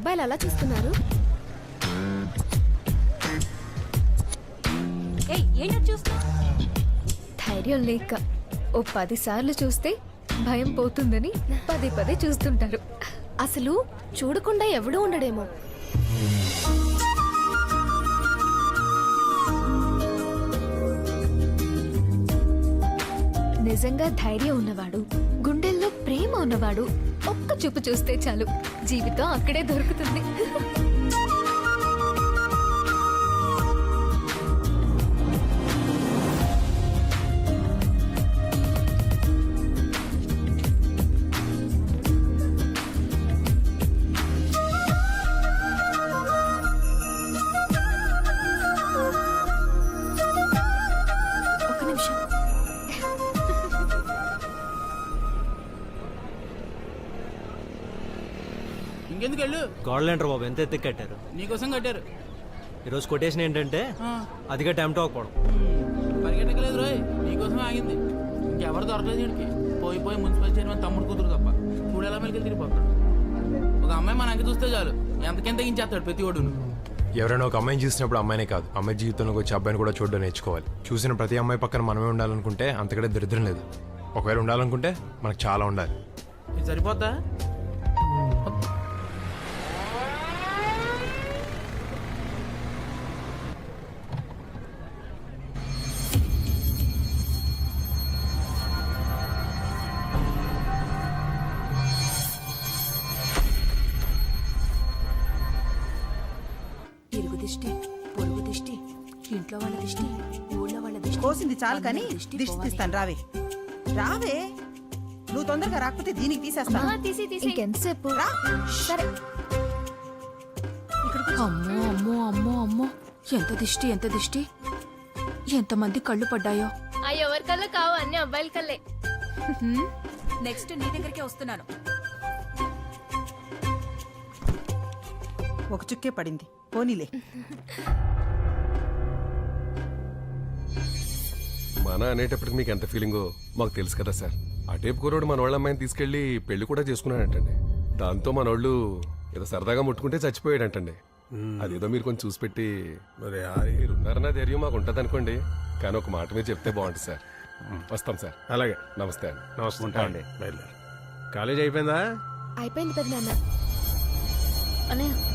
అబ్బాయిలు అలా చూస్తున్నారు? ధైర్యం లేక ఓ పది సార్లు చూస్తే భయం పోతుందని పదే పదే చూస్తుంటారు. అసలు చూడకుండా ఎవడూ ఉండడేమో. నిజంగా ధైర్యం ఉన్నవాడు గుండెల్లో ప్రేమ ఉన్నవాడు ఒక్క చూపు చూస్తే చాలు. జీవితం అక్కడే దొరుకుతుంది. గోడలేంటారు బాబు ఎంత ఎత్తుకు కట్టారు? నీకోసం కట్టారు. ఈరోజు కొటేషన్ ఏంటంటే అదిగా టైం అవ్వకపోవడం ఉమ్, పరిగెట్టకలేదు రోయ్ నీకోసం ఆగింది. ఇంకెవరు దొరకలేదు వీడికి. పోయి పోయి మున్సిపల్ చైర్మన్ తమ్ముడు కూతురు తప్ప. చూడు ఎలా మెలికి తిరిగిపోతాడు. ఒక అమ్మాయి మన అంక చూస్తే చాలు. ఎంతకెంత తగ్గించేస్తాడు ప్రతి ఒడును. ఎవరైనా ఒక అమ్మాయిని చూసినప్పుడు అమ్మాయినే కాదు. అమ్మాయి జీవితంలోకి వచ్చే అబ్బాయిని కూడా చూడడం నేర్చుకోవాలి. చూసిన ప్రతి అమ్మాయి పక్కన మనమే ఉండాలనుకుంటే అంతకంటే దరిద్రం లేదు. ఒకవేళ ఉండాలనుకుంటే మనకు చాలా ఉండాలి. ఇది దిష్టి పొరుగు దిష్టి ఇంట్లో వాళ్ళ దిష్టి ఊళ్ళో వాళ్ళ దిష్టి కోసింది చాలు కానీ దిష్టి పోవాలి. తీస్తాను రావే. రావే. నువ్వు తొందరగా రాకపోతే దీనికి తీసేస్తాను తీసి తీసి ఇంకెంతసేపు? రా. సరే. అమ్మో అమ్మో అమ్మో అమ్మో. ఎంత దిష్టి ఎంత దిష్టి? ఎంతమంది కళ్ళు పడ్డాయో? ఆ ఎవరి కల్లా కావు? అన్ని అబ్బాయిల కల్లే నెక్స్ట్ నీ దగ్గరికి వస్తున్నాను. ఒక చుక్కే పడింది. పోనీలే. మన అనేటప్పటికి మీకు ఎంత ఫీలింగో మాకు తెలుసు కదా సార్. ఆ టేపు కుర్రోడు మన వాళ్ళ అమ్మాయిని తీసుకెళ్ళి పెళ్ళి కూడా చేసుకున్నాడంటండి. దాంతో మన వాళ్ళు ఏదో సరదాగా ముట్టుకుంటే చచ్చిపోయాడంటండి. అదేదో మీరు కొంచెం చూసి పెట్టి మరి ఉన్నారన్న ధైర్యం మాకు ఉంటుంది అనుకోండి కానీ ఒక మాట మీద చెప్తే బాగుంటుంది సార్. వస్తాం సార్. అలాగే. నమస్తే అండి. నమస్తే. అండి. బయలుదేరు. కాలేజ్ అయిపోయిందా? అయిపోయింది పెద్ద అన్నయ్య.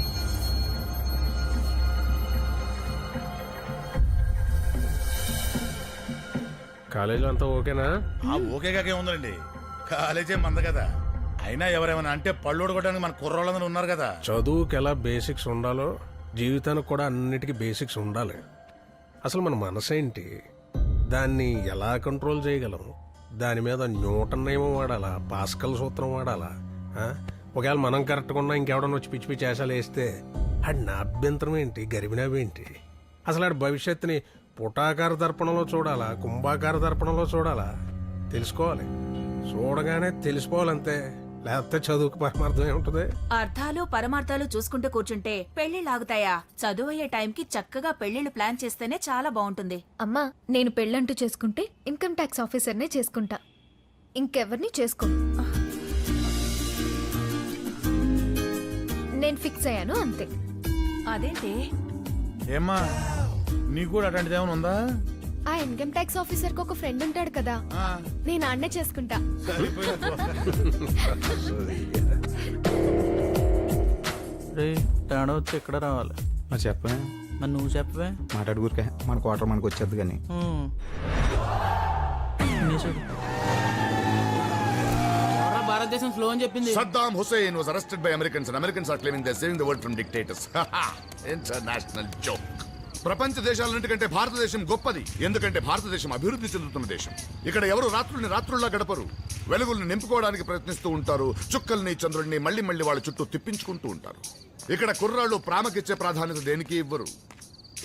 కాలేజీలో అంతా ఓకేనా? ఆ ఓకే కాకే ఉందండి కాలేజే మంద కదా. అయినా ఎవరేమైనా అంటే పళ్ళు కొట్టడానికి మన కుర్రోళ్ళందరూ ఉన్నారు కదా. చదువుకి ఎలా బేసిక్స్ ఉండాలో జీవితానికి కూడా అన్నిటికీ బేసిక్స్ ఉండాలి. అసలు మన మనసు ఏంటి దాన్ని ఎలా కంట్రోల్ చేయగలం? దాని మీద న్యూటన్ నియమం వాడాలా? పాస్కల్ సూత్రం వాడాలా? ఆ? ఒకవేళ మనం కరెక్ట్గా ఉన్నా ఇంకెవడన్నా వచ్చి పిచ్చి పిచ్చి వేషాలు వేస్తే ఆడి నా అభ్యంతరం ఏంటి? గరిబినవేంటి అసలు ఆడి భవిష్యత్తుని పుటాకార దర్పణంలో చూడాలా? కుంభాకార దర్పణంలో చూడాలా? తెలుసుకోవాలి. చూడగానే తెలిసిపోవాలంతే. లేకపోతే చదువుకు పరమార్థం ఏముంటుంది? అర్థాలు పరమార్థాలు చూసుకుంటూ కూర్చుంటే పెళ్ళిళ్ళు ఆగుతాయా? చదువు అయ్యే టైంకి చక్కగా పెళ్ళిళ్ళు ప్లాన్ చేస్తేనే చాలా బాగుంటుంది. అమ్మా నేను పెళ్ళంటూ చేసుకుంటే ఇన్కమ్ ట్యాక్స్ ఆఫీసర్నే చేసుకుంటా. ఇంకెవరిని చేసుకో. నేను ఫిక్స్ అయ్యాను అంతే. అదేంటి? ఏమ్మా? నీకు కూడా అట్లాంటిది ఏమైనా ఉందా? ఆ ఇన్కమ్ ట్యాక్స్ ఆఫీసర్కి ఒక ఫ్రెండ్ ఉంటాడు కదా. నేను ఆడనే చేసుకుంటా. రే తేడా వచ్చి ఇక్కడ రావాలి? మరి చెప్పే మరి నువ్వు చెప్పవే? మాట్లాడుకురికే మన క్వార్టర్ మనకు వచ్చేది కానీ. భారతదేశం స్లో అని చెప్పింది. Saddam Hussein was arrested by Americans and Americans are claiming they're saving the world from dictators. International joke. ప్రపంచ దేశాలన్నింటికంటే భారతదేశం గొప్పది. ఎందుకంటే భారతదేశం అభివృద్ధి చెందుతున్న దేశం. ఇక్కడ ఎవరు రాత్రుల్ని రాత్రుల్లా గడపరు. వెలుగుల్ని నింపుకోవడానికి ప్రయత్నిస్తూ ఉంటారు. చుక్కల్ని చంద్రుడిని మళ్ళీ మళ్ళీ వాళ్ళ చుట్టూ తిప్పించుకుంటూ ఉంటారు. ఇక్కడ కుర్రాళ్ళు ప్రామకిచ్చే ప్రాధాన్యత దేనికి ఇవ్వరు?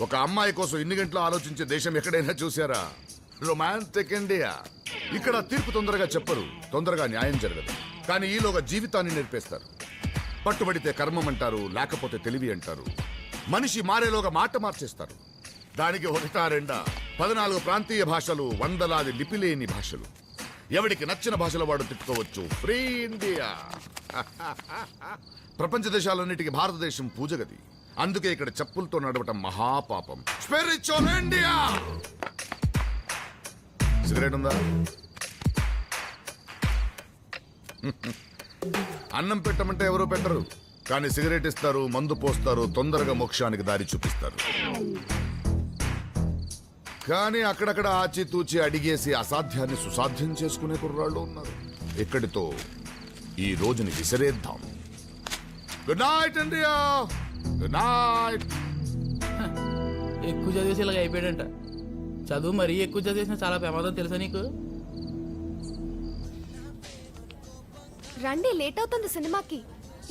ఒక అమ్మాయి కోసం ఇన్ని గంటలు ఆలోచించే దేశం ఎక్కడైనా చూసారా రొమాంటిక్ ఇండియా. ఇక్కడ తీర్పు తొందరగా చెప్పరు. తొందరగా న్యాయం జరగదు. కానీ ఈలోగా జీవితాన్ని నేర్పేస్తారు. పట్టుబడితే కర్మం అంటారు లేకపోతే తెలివి అంటారు. మనిషి మారేలోగా మాట మార్చేస్తారు. దానికి ఒకటా రెండా? పద్నాలుగు ప్రాంతీయ భాషలు వందలాది లిపిలేని భాషలు. ఎవడికి నచ్చిన భాషలో వాడు తిట్టుకోవచ్చు? Free India! ప్రపంచ దేశాలన్నిటికీ భారతదేశం పూజగది. అందుకే ఇక్కడ చెప్పులతో నడవటం మహాపాపం. Spiritual India! సిగరెట్ ఉందా అన్నం పెట్టమంటే ఎవరు పెట్టరు. కానీ సిగరెట్ ఇస్తారు మందు పోస్తారు తొందరగా మోక్షానికి దారి చూపిస్తారు. కానీ అక్కడక్కడ ఆచితూచి అడిగేసి అసాధ్యాన్ని సుసాధ్యం చేసుకునే కుర్రాళ్ళు ఉన్నారు. ఇక్కడితో ఈ రోజుని విసిరేద్దాం. Good night India good night ఎక్కువ చదివేసి ఇలాగ అయిపోయాడంట. చదువు మరీ ఎక్కువ చదివేసిన చాలా ప్రమాదం తెలుసా నీకు? రండి లేట్ అవుతుంది సినిమాకి.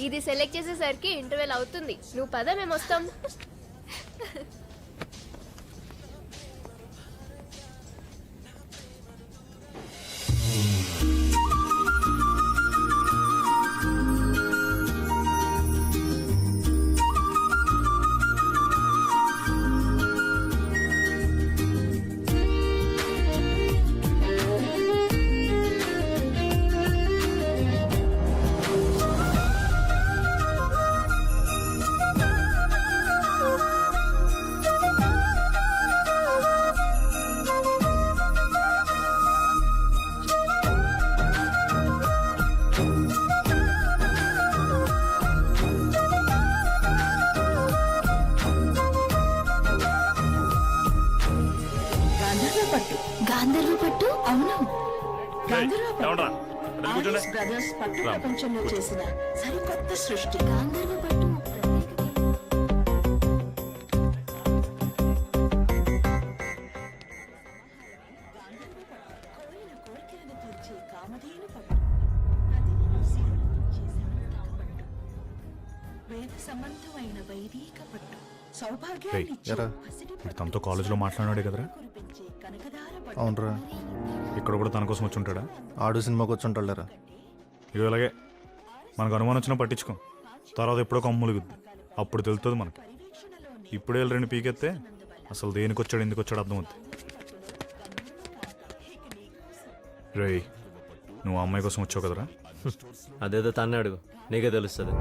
ఇది సెలెక్ట్ చేసేసరికి ఇంటర్వెల్ అవుతుంది. నువ్వు పద మేము వస్తాం. గాంధర్వ బ్రదర్స్ పట్టు ప్రపంచంలో చేసిన సరికొత్త సృష్టి. గాంధర్వ పట్టు తనతో కాలేజీలో మాట్లాడాడే కదరా. అవునరా. ఇక్కడ కూడా తన కోసం వచ్చి ఉంటాడా ఆడు సినిమాకి వచ్చి ఉంటాడురా ఇది ఇలాగే. మనకు అనుమానం వచ్చినా పట్టించుకో. తర్వాత ఎప్పుడో కమ్ములు గుద్ది అప్పుడు తెలుస్తుంది మనకి. ఇప్పుడే వెళ్ళి రెండు పీకెత్తే అసలు దేనికి వచ్చాడు ఎందుకు వచ్చాడు అర్థమవుతుంది రేయ్ నువ్వు ఆ అమ్మాయి కోసం వచ్చావు కదరా? అదేదో తన్నే అడుగు. నీకే తెలుస్తుంది.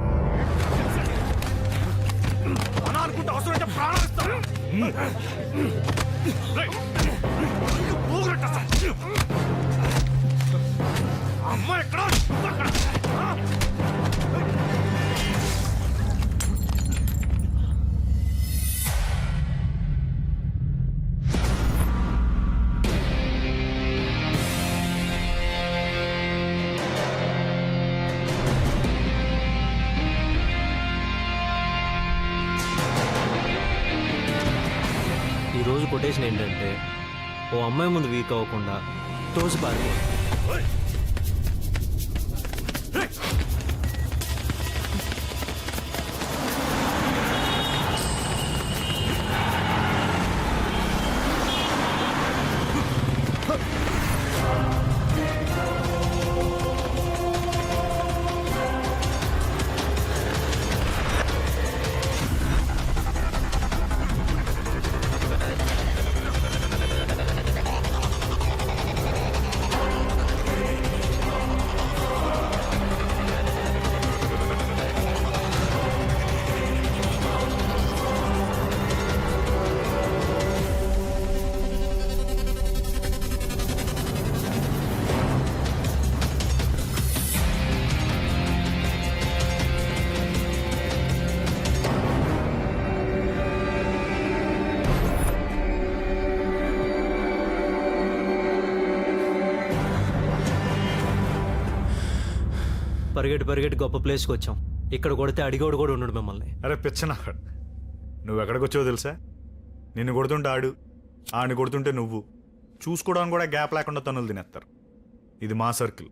అమ్మ ఎక్కడ ఈరోజు కొటేషన్ ఏంటంటే ఓ అమ్మాయి ముందు వీక్ అవ్వకుండా తోసి పారిపో పరిగెట్టి పరిగెట్టి గొప్ప ప్లేస్కి వచ్చాం. ఇక్కడ కొడితే అడిగోడు కూడా ఉండడు మిమ్మల్ని. అరే పిచ్చన నువ్వు ఎక్కడికి వచ్చావో తెలుసా? నిన్ను కొడుతుంటే ఆడు ఆడిని కొడుతుంటే నువ్వు. చూసుకోవడానికి కూడా గ్యాప్ లేకుండా తనులు తినేస్తారు. ఇది మా సర్కిల్.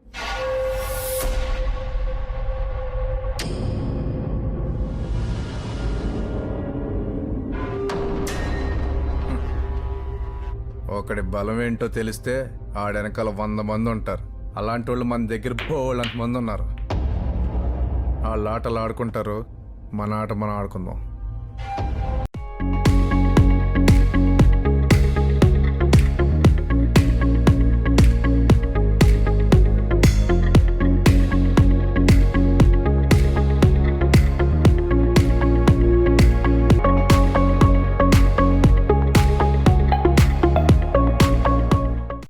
ఒకడి బలం ఏంటో తెలిస్తే ఆడెనకాల వంద మంది ఉంటారు. అలాంటి వాళ్ళు మన దగ్గర బోళ్ళంత మంది ఉన్నారు. వాళ్ళ ఆటలు ఆడుకుంటారు మన ఆట మనం ఆడుకుందాం.